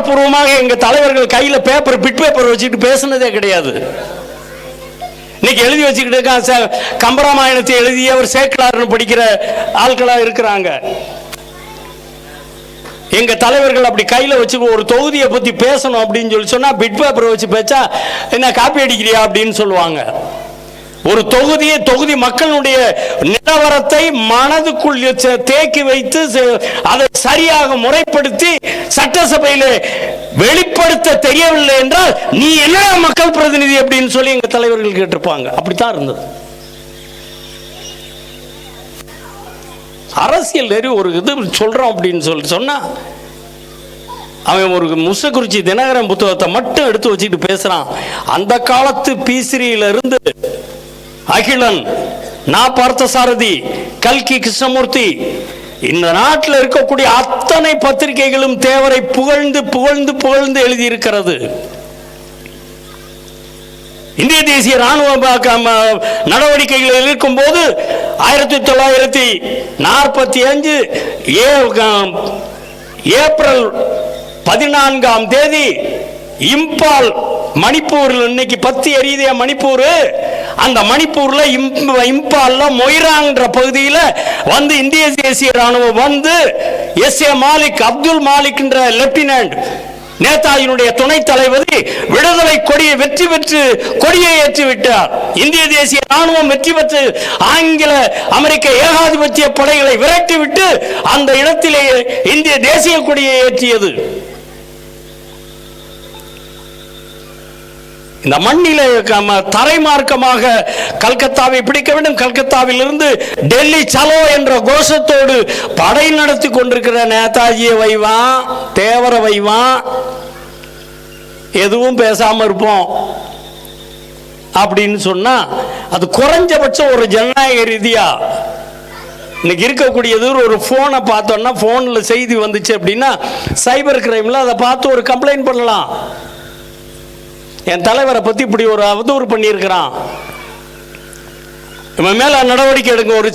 அதிகாரப்பூர்வமாக எங்க தலைவர்கள் கையில பேப்பர் பிட் பேப்பர் வச்சுட்டு பேசுனதே கிடையாது. இன்னைக்கு எழுதி வச்சுக்கிட்டு இருக்கான் கம்பராமாயணத்தை எழுதிய ஒரு சேக்கலார்னு படிக்கிற ஆட்களா இருக்கிறாங்க. எங்க தலைவர்கள் அப்படி கையில வச்சு ஒரு தொகுதியை பத்தி பேசணும் அப்படின்னு சொல்லி சொன்னா பிட் பேப்பர் வச்சு பேச்சா என்ன காப்பி அடிக்கிறியா? அப்படின்னு சொல்லுவாங்க. ஒரு தொகுதியை தொகுதி மக்களுடைய நிலவரத்தை மனதுக்குள் தேக்கி வைத்து அதை சரியாக முறைப்படுத்தி சட்டசபையில வெளிப்படுத்த தெரியவில்லை என்றால் நீ என்ன மக்கள் பிரதிநிதி அப்படின்னு சொல்லி எங்க தலைவர்கள் கேட்டிருப்பாங்க. அப்படித்தான் இருந்தது. அரசியல் நெறி ஒரு இது சொல்றோம் அப்படின்னு சொல்லி சொன்னா அவன் ஒரு முசகுறிச்சி தினகரன் புத்தகத்தை மட்டும் எடுத்து வச்சுட்டு பேசுறான். அந்த காலத்து பீசிரியில இருந்து அகிலன் நான் பார்த்த சாரதி கல்கி கிருஷ்ணமூர்த்தி இந்த நாட்டில் இருக்கக்கூடிய அத்தனை பத்திரிகைகளும் தேவரை புகழ்ந்து புகழ்ந்து புகழ்ந்து எழுதியிருக்கிறது. இந்திய தேசிய ராணுவ நடவடிக்கைகளில் இருக்கும்போது ஆயிரத்தி தொள்ளாயிரத்தி நாற்பத்தி அஞ்சு ஏப்ரல் பதினான்காம் தேதி இம்பால் மணிப்பூரில் இன்னைக்கு பத்து எரியுதே மணிப்பூர்? அந்த மணிப்பூர்ல இம்பால்ல மொய்ராங்கிற பகுதியில வந்து இந்திய தேசிய ராணுவம் வந்து எஸ் ஏ மாலிக் அப்துல் மாலிக்ன்ற லெப்டினன்ட் நேதாஜியினுடைய துணைத் தளபதி விடுதலை கொடியை வெற்றி பெற்று கொடியை ஏற்றி விட்டார். இந்திய தேசிய ராணுவம் வெற்றி பெற்று ஆங்கில அமெரிக்க ஏகாதிபத்திய படைகளை விரட்டிவிட்டு அந்த இடத்திலேயே இந்திய தேசிய கொடியை ஏற்றியது. இந்த மண்ணில தரை தரைமார்க்கமாக கல்கத்தாவை பிடிக்க வேண்டும். கல்கத்தாவிலிருந்து டெல்லி சலோ என்ற கோஷத்தோடு படை நடத்தி கொண்டிருக்கிற நேதாஜியை வைவான் தேவர வைவான் எதுவும் பேசாம இருப்போம். அப்படின்னு சொன்னா அது குறைஞ்சபட்சம் ஒரு ஜனநாயக ரீதியா. இன்னைக்கு இருக்கக்கூடியது ஒரு ஃபோனை பார்த்தோம்னா ஃபோனில் செய்தி வந்துச்சு அப்படின்னா சைபர் கிரைமில் அதை பார்த்து ஒரு கம்ப்ளைண்ட் பண்ணலாம். என் தலைவரை பத்தி இப்படி ஒரு அவதூறு பண்ணியிருக்கிறான். இவன் மேல நடவடிக்கை எடுங்க. ஒரு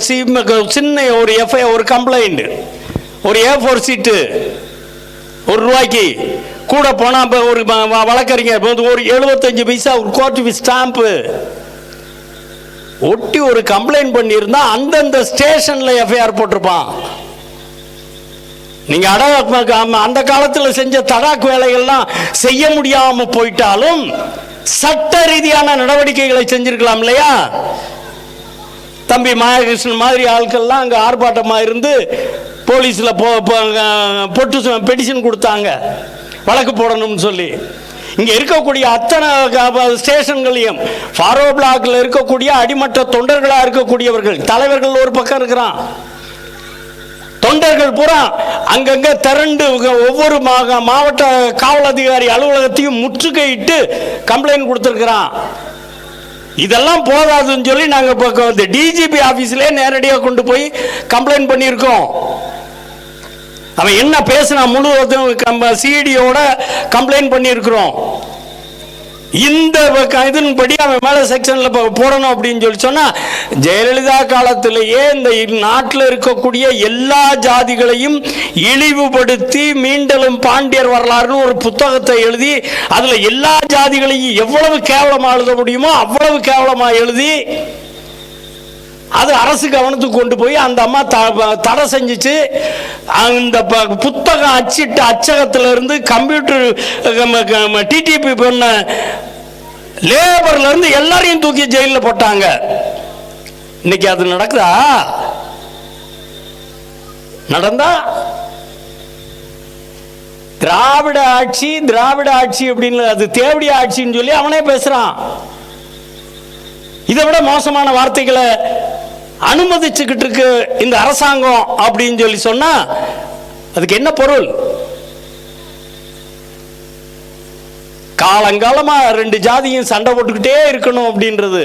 சின்ன ஒரு எஃப்ஐ ஒரு கம்ப்ளைண்ட் ஒரு ஏ ஃபோர் சீட்டு ஒரு ரூபாய்க்கு. கூட போனால் இப்போ ஒரு வழக்கறிஞர் வந்து ஒரு எழுபத்தஞ்சு பைசா ஒரு கோர்ட் ஸ்டாம்ப்பு ஒட்டி ஒரு கம்ப்ளைண்ட் பண்ணியிருந்தா அந்தந்த ஸ்டேஷனில் எஃப்ஐஆர் போட்டிருப்பான். நீங்க அட அந்த காலத்தில் செஞ்ச தடாக் வேலைகள்லாம் செய்ய முடியாம போயிட்டாலும் சட்ட ரீதியான நடவடிக்கைகளை செஞ்சிருக்கலாம் இல்லையா? தம்பி மாயகிருஷ்ணன் மாதிரி ஆட்கள்லாம் அங்கே ஆர்ப்பாட்டமாக இருந்து போலீஸில் போ- பொட்டு பெட்டிஷன் கொடுத்தாங்க. வழக்கு போடணும்னு சொல்லி. இங்கே இருக்கக்கூடிய அத்தனை ஸ்டேஷன்களையும் ஃபாரோ பிளாக்ல இருக்கக்கூடிய அடிமட்ட தொண்டர்களாக இருக்கக்கூடியவர்கள் தலைவர்கள் ஒரு பக்கம் இருக்கிறான். தொண்டர்கள் பூரா அங்கங்க திரண்டு ஒவ்வொரு மா- மாவட்ட காவல் அதிகாரி அலுவலகத்தையும் முற்றுகையிட்டு கம்ப்ளைண்ட் கொடுத்துருக்கிறான். இதெல்லாம் போதாதுன்னு சொல்லி நாங்கள் இப்போ இந்த டிஜிபி ஆஃபீஸ்லேயே நேரடியாக கொண்டு போய் கம்ப்ளைண்ட் பண்ணியிருக்கோம். அவன் என்ன பேசினா முழுவதும் சிஇடியோட கம்ப்ளைண்ட் பண்ணியிருக்கிறோம். இந்த இதன்படி அவன் மேல செக்ஷன்ல போடணும் அப்படின்னு சொல்லி சொன்னா ஜெயலலிதா காலத்திலேயே இந்த நாட்டில் இருக்கக்கூடிய எல்லா ஜாதிகளையும் இழிவுபடுத்தி மீண்டலும் பாண்டியர் வரலாறுன்னு ஒரு புத்தகத்தை எழுதி அதுல எல்லா ஜாதிகளையும் எவ்வளவு கேவலமா எழுத முடியுமோ அவ்வளவு கேவலமா எழுதி அது அரசு கவனத்துக்கு கொண்டு போய் அந்த அம்மா த- தடை செஞ்சுச்சு. அந்த புத்தகம் அச்சிட்ட அச்சகத்திலிருந்து கம்ப்யூட்டர் டிடிபி பண்ண லேபர்லேருந்து எல்லாரையும் தூக்கி ஜெயிலில் போட்டாங்க. இன்னைக்கு அது நடக்குதா? நடந்தா? திராவிட ஆட்சி திராவிட ஆட்சி அப்படின்னு அது தேவடி ஆட்சின்னு சொல்லி அவனே பேசுகிறான் இதை விட மோசமான வார்த்தைகளை அனுமதிச்சுக்கிட்டு இருக்கு இந்த அரசாங்கம் அப்படின்னு சொல்லி சொன்னா அதுக்கு என்ன பொருள்? காலங்காலமா ரெண்டு ஜாதியும் சண்டை போட்டுக்கிட்டே இருக்கணும் அப்படின்றது.